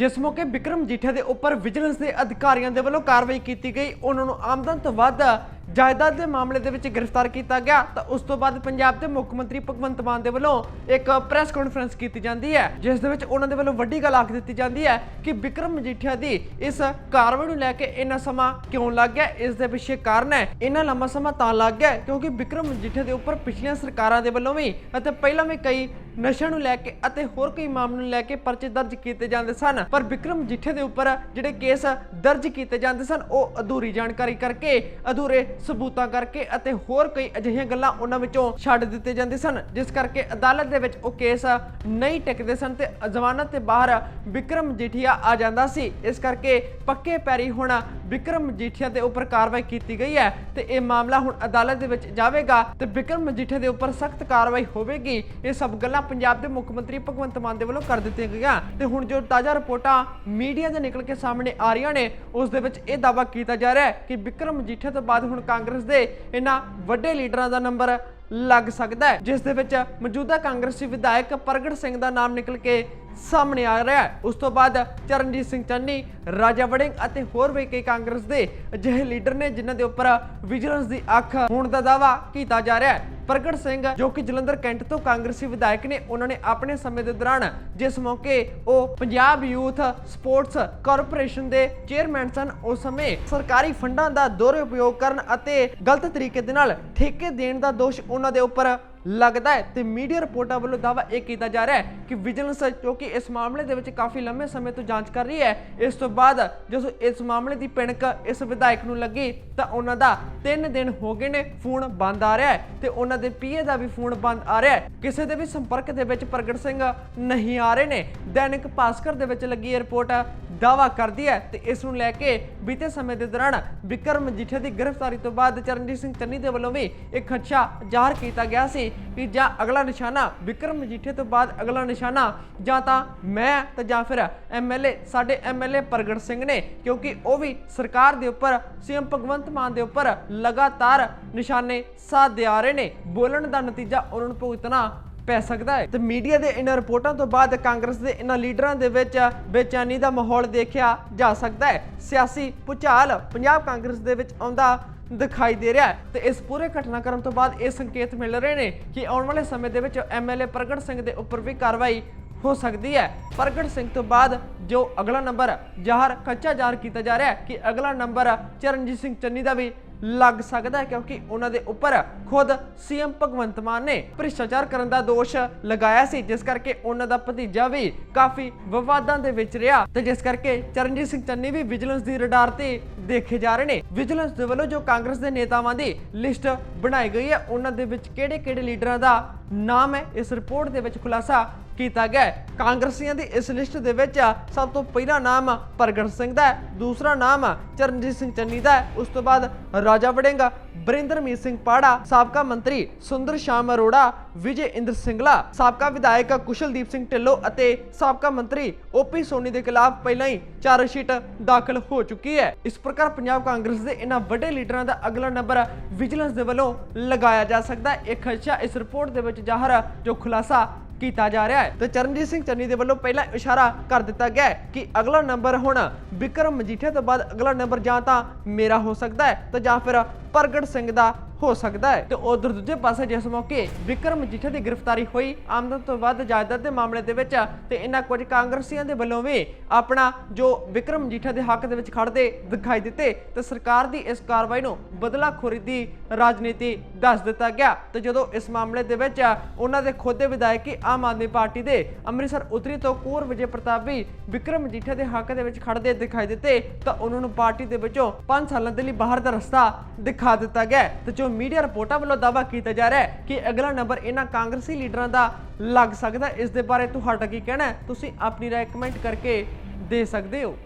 ਜਿਸ ਮੌਕੇ ਵਿਕਰਮ ਜੀਠਾ ਦੇ ਉੱਪਰ ਵਿਜੀਲੈਂਸ ਦੇ ਅਧਿਕਾਰੀਆਂ ਦੇ ਵੱਲੋਂ ਕਾਰਵਾਈ ਕੀਤੀ ਗਈ, ਉਹਨਾਂ ਨੂੰ ਆਮਦਨ ਤੋਂ ਵੱਧ ਜਾਇਦਾਦ ਦੇ ਮਾਮਲੇ ਦੇ ਵਿੱਚ ਗ੍ਰਿਫਤਾਰ ਕੀਤਾ ਗਿਆ। ਤਾਂ ਉਸ ਤੋਂ ਬਾਅਦ ਪੰਜਾਬ ਦੇ ਮੁੱਖ ਮੰਤਰੀ ਭਗਵੰਤ ਮਾਨ ਦੇ ਵੱਲੋਂ ਇੱਕ ਪ੍ਰੈਸ ਕਾਨਫਰੰਸ ਕੀਤੀ ਜਾਂਦੀ ਹੈ, ਜਿਸ ਦੇ ਵਿੱਚ ਉਹਨਾਂ ਦੇ ਵੱਲੋਂ ਵੱਡੀ ਗੱਲ ਆਖ ਦਿੱਤੀ ਜਾਂਦੀ ਹੈ ਕਿ ਵਿਕਰਮ ਮਜੀਠੀਆ ਦੀ ਇਸ ਕਾਰਵਾਈ ਨੂੰ ਲੈ ਕੇ ਇੰਨਾ ਸਮਾਂ ਕਿਉਂ ਲੱਗ ਗਿਆ, ਇਸ ਦੇ ਪਿੱਛੇ ਕਾਰਨ ਹੈ। ਇੰਨਾ ਲੰਮਾ ਸਮਾਂ ਤਾਂ ਲੱਗ ਗਿਆ, ਕਿਉਂਕਿ ਵਿਕਰਮ ਮਜੀਠੀਆ ਦੇ ਉੱਪਰ ਪਿਛਲੀਆਂ ਸਰਕਾਰਾਂ ਦੇ ਵੱਲੋਂ ਵੀ ਅਤੇ ਪਹਿਲਾਂ ਵੀ ਕਈ ਨਸ਼ਿਆਂ ਨੂੰ ਲੈ ਕੇ ਅਤੇ ਹੋਰ ਕਈ ਮਾਮਲਿਆਂ ਨੂੰ ਲੈ ਕੇ ਪਰਚੇ ਦਰਜ ਕੀਤੇ ਜਾਂਦੇ ਸਨ। ਪਰ ਵਿਕਰਮ ਜਿੱਠੇ ਦੇ ਉੱਪਰ ਜਿਹੜੇ ਕੇਸ ਦਰਜ ਕੀਤੇ ਜਾਂਦੇ ਸਨ, ਉਹ ਅਧੂਰੀ ਜਾਣਕਾਰੀ ਕਰਕੇ, ਅਧੂਰੇ ਸਬੂਤਾਂ ਕਰਕੇ ਅਤੇ ਹੋਰ ਕਈ ਅਜਿਹੀਆਂ ਗੱਲਾਂ ਉਹਨਾਂ ਵਿੱਚੋਂ ਛੱਡ ਦਿੱਤੇ ਜਾਂਦੇ ਸਨ। ਜਿਸ ਕਰਕੇ ਅਦਾਲਤ ਦੇ ਵਿੱਚ ਉਹ ਕੇਸ ਨਹੀਂ ਟਿਕਦੇ ਸਨ ਤੇ ਜ਼ਮਾਨਤ ਤੇ ਬਾਹਰ ਵਿਕਰਮ ਜਿਠੀਆ ਆ ਜਾਂਦਾ ਸੀ। ਇਸ ਕਰਕੇ ਪੱਕੇ ਪੈਰੀ ਹੁਣ ਵਿਕਰਮ ਮਜੀਠੀਆ ਦੇ ਉੱਪਰ ਕਾਰਵਾਈ ਕੀਤੀ ਗਈ ਹੈ ਤੇ ਇਹ ਮਾਮਲਾ ਹੁਣ ਅਦਾਲਤ ਦੇ ਵਿੱਚ ਜਾਵੇਗਾ ਤੇ ਵਿਕਰਮ ਮਜੀਠੀਆ ਦੇ ਉੱਪਰ ਸਖਤ ਕਾਰਵਾਈ ਹੋਵੇਗੀ। ਇਹ ਸਭ ਗੱਲਾਂ ਪੰਜਾਬ ਦੇ ਮੁੱਖ ਮੰਤਰੀ ਭਗਵੰਤ ਮਾਨ ਦੇ ਵੱਲੋਂ ਕਰ ਦਿੱਤੀਆਂ ਗਈਆਂ। ਤੇ ਹੁਣ ਜੋ ਤਾਜ਼ਾ ਰਿਪੋਰਟਾਂ ਮੀਡੀਆ ਦੇ ਨਿਕਲ ਕੇ ਸਾਹਮਣੇ ਆ ਰਹੀਆਂ ਨੇ, ਉਸ ਦੇ ਵਿੱਚ ਇਹ ਦਾਅਵਾ ਕੀਤਾ ਜਾ ਰਿਹਾ ਹੈ ਕਿ ਵਿਕਰਮ ਮਜੀਠੀਆ ਤੋਂ ਬਾਅਦ ਹੁਣ ਕਾਂਗਰਸ ਦੇ ਇਹਨਾਂ ਵੱਡੇ ਲੀਡਰਾਂ ਦਾ ਨੰਬਰ ਲੱਗ ਸਕਦਾ ਹੈ, ਜਿਸ ਦੇ ਵਿੱਚ ਮੌਜੂਦਾ ਕਾਂਗਰਸੀ ਵਿਧਾਇਕ ਪ੍ਰਗਟ ਸਿੰਘ ਦਾ ਨਾਮ ਨਿਕਲ ਕੇ ਸਾਹਮਣੇ ਆ ਰਿਹਾ ਹੈ। ਉਸ ਤੋਂ ਬਾਅਦ ਚਰਨਜੀਤ ਸਿੰਘ ਚੰਨੀ, ਰਾਜਾ ਵੜਿੰਗ ਅਤੇ ਹੋਰ ਵੀ ਕਈ ਕਾਂਗਰਸ ਦੇ ਅਜਿਹੇ ਲੀਡਰ ਨੇ ਜਿਨ੍ਹਾਂ ਦੇ ਉੱਪਰ ਵਿਜੀਲੈਂਸ ਦੀ ਅੱਖ ਹੋਣ ਦਾ ਦਾਅਵਾ ਕੀਤਾ ਜਾ ਰਿਹਾ ਹੈ। ਪ੍ਰਗਟ ਸਿੰਘ ਜੋ ਕਿ ਜਲੰਧਰ ਕੈਂਟ ਤੋਂ ਕਾਂਗਰਸੀ ਵਿਧਾਇਕ ਨੇ, ਉਹਨਾਂ ਨੇ ਆਪਣੇ ਸਮੇਂ ਦੇ ਦੌਰਾਨ ਜਿਸ ਮੌਕੇ ਉਹ ਪੰਜਾਬ ਯੂਥ ਸਪੋਰਟਸ ਕਾਰਪੋਰੇਸ਼ਨ ਦੇ ਚੇਅਰਮੈਨ ਸਨ, ਉਸ ਸਮੇਂ ਸਰਕਾਰੀ ਫੰਡਾਂ ਦਾ ਦੁਰਉਪਯੋਗ ਕਰਨ ਅਤੇ ਗਲਤ ਤਰੀਕੇ ਦੇ ਨਾਲ ਠੇਕੇ ਦੇਣ ਦਾ ਦੋਸ਼ ਉਹਨਾਂ ਦੇ ਉੱਪਰ ਲੱਗਦਾ ਹੈ ਤੇ ਮੀਡੀਆ ਰਿਪੋਰਟਾਂ ਵੱਲੋਂ ਦਾਅਵਾ ਇਹ ਕੀਤਾ ਜਾ ਰਿਹਾ ਹੈ ਕਿ ਵਿਜੀਲੈਂਸ ਜੋ ਕਿ ਇਸ ਮਾਮਲੇ ਦੇ ਵਿੱਚ ਕਾਫੀ ਲੰਮੇ ਸਮੇਂ ਤੋਂ ਜਾਂਚ ਕਰ ਰਹੀ ਹੈ, ਇਸ ਤੋਂ ਬਾਅਦ ਜਦੋਂ ਇਸ ਮਾਮਲੇ ਦੀ ਪਿਣਕ ਇਸ ਵਿਧਾਇਕ ਨੂੰ ਲੱਗੀ ਤਾਂ ਉਹਨਾਂ ਦਾ 3 ਦਿਨ ਹੋ ਗਏ ਨੇ ਫੋਨ ਬੰਦ ਆ ਰਿਹਾ ਹੈ ਤੇ ਉਹਨਾਂ ਦੇ ਪੀਏ ਦਾ ਵੀ ਫੋਨ ਬੰਦ ਆ ਰਿਹਾ ਹੈ। ਕਿਸੇ ਦੇ ਵੀ ਸੰਪਰਕ ਦੇ ਵਿੱਚ ਪ੍ਰਗਟ ਸਿੰਘ ਨਹੀਂ ਆ ਰਹੇ ਨੇ। ਦੈਨਿਕ ਭਾਸਕਰ ਦੇ ਵਿੱਚ ਲੱਗੀ ਇਹ ਰਿਪੋਰਟ। ਦਾਵਾ ਕਰਦੀ ਹੈ ਤੇ ਇਸ ਨੂੰ ਲੈ ਕੇ ਬੀਤੇ ਸਮੇਂ ਦੇ ਦੌਰਾਨ ਵਿਕਰਮ ਮਜੀਠੇ ਦੀ ਗ੍ਰਿਫਤਾਰੀ ਤੋਂ ਬਾਅਦ ਚਰਨਜੀਤ ਸਿੰਘ ਚੰਨੀ ਦੇ ਵੱਲੋਂ ਵੀ ਇੱਕ ਖਦਸ਼ਾ ਜ਼ਾਹਰ ਕੀਤਾ ਗਿਆ ਸੀ ਕਿ ਜਾਂ ਅਗਲਾ ਨਿਸ਼ਾਨਾ ਵਿਕਰਮ ਮਜੀਠੇ ਤੋਂ ਬਾਅਦ ਅਗਲਾ ਨਿਸ਼ਾਨਾ ਜਾਂ ਤਾਂ ਮੈਂ ਤੇ ਜਾਂ ਫਿਰ ਐਮਐਲਏ ਸਾਡੇ ਐਮਐਲਏ ਪ੍ਰਗਟ ਸਿੰਘ ਨੇ, ਕਿਉਂਕਿ ਉਹ ਵੀ ਸਰਕਾਰ ਦੇ ਉੱਪਰ, ਸੀਐਮ ਭਗਵੰਤ ਮਾਨ ਦੇ ਉੱਪਰ ਲਗਾਤਾਰ ਨਿਸ਼ਾਨੇ ਸਾਧਦੇ ਆ ਰਹੇ ਨੇ। ਬੋਲਣ ਦਾ ਨਤੀਜਾ ਉਹਨਾਂ ਨੂੰ ਭੁਗਤਣਾ ਪੈ ਸਕਦਾ ਹੈ। ਤੇ ਮੀਡੀਆ ਦੇ ਇਹਨਾਂ ਰਿਪੋਰਟਾਂ ਤੋਂ ਬਾਅਦ ਕਾਂਗਰਸ ਦੇ ਇਹਨਾਂ ਲੀਡਰਾਂ ਦੇ ਵਿੱਚ ਬੇਚੈਨੀ ਦਾ ਮਾਹੌਲ ਦੇਖਿਆ ਜਾ ਸਕਦਾ ਹੈ। ਸਿਆਸੀ ਭੁਚਾਲ ਪੰਜਾਬ ਕਾਂਗਰਸ ਦੇ ਵਿੱਚ ਆਉਂਦਾ ਦਿਖਾਈ ਦੇ ਰਿਹਾ ਹੈ। ਤੇ ਇਸ ਪੂਰੇ ਘਟਨਾਕ੍ਰਮ ਤੋਂ ਬਾਅਦ ਇਹ ਸੰਕੇਤ ਮਿਲ ਰਹੇ ਨੇ ਕਿ ਆਉਣ ਵਾਲੇ ਸਮੇਂ ਦੇ ਵਿੱਚ ਐਮਐਲਏ ਪ੍ਰਗਟ ਸਿੰਘ ਦੇ ਉੱਪਰ ਵੀ ਕਾਰਵਾਈ ਹੋ ਸਕਦੀ ਹੈ। ਪ੍ਰਗਟ ਸਿੰਘ ਤੋਂ ਬਾਅਦ ਜੋ ਅਗਲਾ ਨੰਬਰ ਜ਼ਾਹਰ ਕੱਚਾ ਜ਼ਾਹਰ ਕੀਤਾ ਜਾ ਰਿਹਾ ਹੈ ਕਿ ਅਗਲਾ ਨੰਬਰ ਚਰਨਜੀਤ ਸਿੰਘ ਚੰਨੀ ਦਾ ਵੀ ਲੱਗ ਸਕਦਾ ਹੈ ਕਿਉਂਕਿ ਉਹਨਾਂ ਦੇ ਉੱਪਰ ਖੁਦ ਸੀਐਮ ਭਗਵੰਤ ਮਾਨ ਨੇ ਭ੍ਰਿਸ਼ਟਾਚਾਰ ਕਰਨ ਦਾ ਦੋਸ਼ ਲਗਾਇਆ ਸੀ, ਜਿਸ ਕਰਕੇ ਉਹਨਾਂ ਦਾ ਭਤੀਜਾ ਵੀ ਕਾਫੀ ਵਿਵਾਦਾਂ ਦੇ ਵਿੱਚ ਰਿਹਾ ਤੇ ਜਿਸ ਕਰਕੇ ਚਰਨਜੀਤ ਸਿੰਘ ਚੰਨੀ ਵੀ ਵਿਜੀਲੈਂਸ ਦੀ ਰਡਾਰ ਤੇ ਦੇਖੇ ਜਾ ਰਹੇ ਨੇ। ਵਿਜੀਲੈਂਸ ਦੇ ਵੱਲੋਂ ਜੋ ਕਾਂਗਰਸ ਦੇ ਨੇਤਾਵਾਂ ਦੀ ਲਿਸਟ ਬਣਾਈ ਗਈ ਹੈ, ਉਹਨਾਂ ਦੇ ਵਿੱਚ ਕਿਹੜੇ-ਕਿਹੜੇ ਲੀਡਰਾਂ ਦਾ ਨਾਮ ਹੈ, ਇਸ ਰਿਪੋਰਟ ਦੇ ਵਿੱਚ ਖੁਲਾਸਾ ਕੀਤਾ ਗਿਆ ਹੈ। ਕਾਂਗਰਸੀਆਂ ਦੀ ਇਸ ਲਿਸਟ ਦੇ ਵਿੱਚ ਸਭ ਤੋਂ ਪਹਿਲਾ ਨਾਮ ਪ੍ਰਗਟ ਸਿੰਘ ਦਾ ਹੈ, ਦੂਸਰਾ ਨਾਮ ਚਰਨਜੀਤ ਸਿੰਘ ਚੰਨੀ ਦਾ ਹੈ, ਉਸ ਤੋਂ ਬਾਅਦ ਰਾਜਾ ਵੜਿੰਗ, ਬਰਿੰਦਰਮੀਤ ਸਿੰਘ ਪਾੜਾ, ਸਾਬਕਾ ਮੰਤਰੀ ਸੁੰਦਰ ਸ਼ਾਮ ਅਰੋੜਾ, ਵਿਜੇ ਇੰਦਰ ਸਿੰਗਲਾ, ਸਾਬਕਾ ਵਿਧਾਇਕ ਕੁਸ਼ਲਦੀਪ ਸਿੰਘ ਢਿੱਲੋਂ ਅਤੇ ਸਾਬਕਾ ਮੰਤਰੀ ਓਪੀ ਸੋਨੀ ਦੇ ਖਿਲਾਫ ਪਹਿਲਾਂ ਹੀ ਚਾਰਜ ਸ਼ੀਟ ਦਾਖਲ ਹੋ ਚੁੱਕੀ ਹੈ। ਇਸ ਪ੍ਰਕਾਰ ਪੰਜਾਬ ਕਾਂਗਰਸ ਦੇ ਇਹਨਾਂ ਵੱਡੇ ਲੀਡਰਾਂ ਦਾ ਅਗਲਾ ਨੰਬਰ ਵਿਜੀਲੈਂਸ ਦੇ ਵੱਲੋਂ ਲਗਾਇਆ ਜਾ ਸਕਦਾ ਹੈ। ਇਹ ਖਦਸ਼ਾ ਇਸ ਰਿਪੋਰਟ ਦੇ ਵਿੱਚ ਜ਼ਾਹਰ ਜੋ ਖੁਲਾਸਾ ਕੀਤਾ ਜਾ ਰਿਹਾ ਹੈ। ਤੇ ਚਰਨਜੀਤ ਸਿੰਘ ਚੰਨੀ ਦੇ ਵੱਲੋਂ ਪਹਿਲਾਂ ਇਸ਼ਾਰਾ ਕਰ ਦਿੱਤਾ ਗਿਆ ਹੈ ਕਿ ਅਗਲਾ ਨੰਬਰ ਹੁਣ ਵਿਕਰਮ ਮਜੀਠੀਆ ਤੋਂ ਬਾਅਦ ਅਗਲਾ ਨੰਬਰ ਜਾਂ ਤਾਂ ਮੇਰਾ ਹੋ ਸਕਦਾ ਹੈ ਤੇ ਜਾਂ ਫਿਰ ਪ੍ਰਗਟ ਸਿੰਘ ਦਾ ਹੋ ਸਕਦਾ ਹੈ। ਤੇ ਉਧਰ ਦੂਜੇ ਪਾਸੇ ਜਿਸ ਮੌਕੇ ਵਿਕਰਮ ਮਜੀਠੀਆ ਦੀ ਗ੍ਰਿਫਤਾਰੀ ਹੋਈ, ਆਮਦਨ ਤੋਂ ਵੱਧ ਜਾਇਦਾਦ ਦੇ ਮਾਮਲੇ ਦੇ ਵਿੱਚ ਤੇ ਇਹਨਾਂ ਕੁਝ ਕਾਂਗਰਸੀਆਂ ਦੇ ਵੱਲੋਂ ਵੀ ਆਪਣਾ ਜੋ ਵਿਕਰਮ ਮਜੀਠੀਆ ਦੇ ਹੱਕ ਦੇ ਵਿੱਚ ਖੜਦੇ ਦਿਖਾਈ ਦਿੱਤੇ ਤੇ ਸਰਕਾਰ ਦੀ ਇਸ ਕਾਰਵਾਈ ਨੂੰ ਬਦਲਾਖੋਰੀ ਦੀ ਰਾਜਨੀਤੀ ਦੱਸ ਦਿੱਤਾ ਗਿਆ। ਤੇ ਜਦੋਂ ਇਸ ਮਾਮਲੇ ਦੇ ਵਿੱਚ ਉਹਨਾਂ ਦੇ ਖੁਦ ਦੇ ਵਿਧਾਇਕ ਆਮ ਆਦਮੀ ਪਾਰਟੀ ਦੇ ਅੰਮ੍ਰਿਤਸਰ ਉਤਰੀ ਤੋਂ ਕੋਰ ਵਿਜੇ ਪ੍ਰਤਾਪ ਵੀ ਵਿਕਰਮ ਮਜੀਠੀਆ ਦੇ ਹੱਕ ਦੇ ਵਿੱਚ ਖੜਦੇ ਦਿਖਾਈ ਦਿੱਤੇ, ਤਾਂ ਉਹਨਾਂ ਨੂੰ ਪਾਰਟੀ ਦੇ ਵਿੱਚੋਂ 5 ਸਾਲਾਂ ਦੇ ਲਈ ਬਾਹਰ ਦਾ ਰਸਤਾ ਦਿਖਾ ਦਿੱਤਾ ਗਿਆ। ਤੇ ਜੋ ਮੀਡੀਆ ਰਿਪੋਰਟਾਂ ਵੱਲੋਂ ਦਾਅਵਾ ਕੀਤਾ ਜਾ ਰਿਹਾ ਹੈ ਕਿ ਅਗਲਾ ਨੰਬਰ ਇਹਨਾਂ ਕਾਂਗਰਸੀ ਲੀਡਰਾਂ ਦਾ ਲੱਗ ਸਕਦਾ ਇਸ ਦੇ ਬਾਰੇ ਤੁਹਾਡਾ ਕੀ ਕਹਿਣਾ ਹੈ? ਤੁਸੀਂ ਆਪਣੀ ਰਾਏ ਕਮੈਂਟ ਕਰਕੇ ਦੇ ਸਕਦੇ ਹੋ।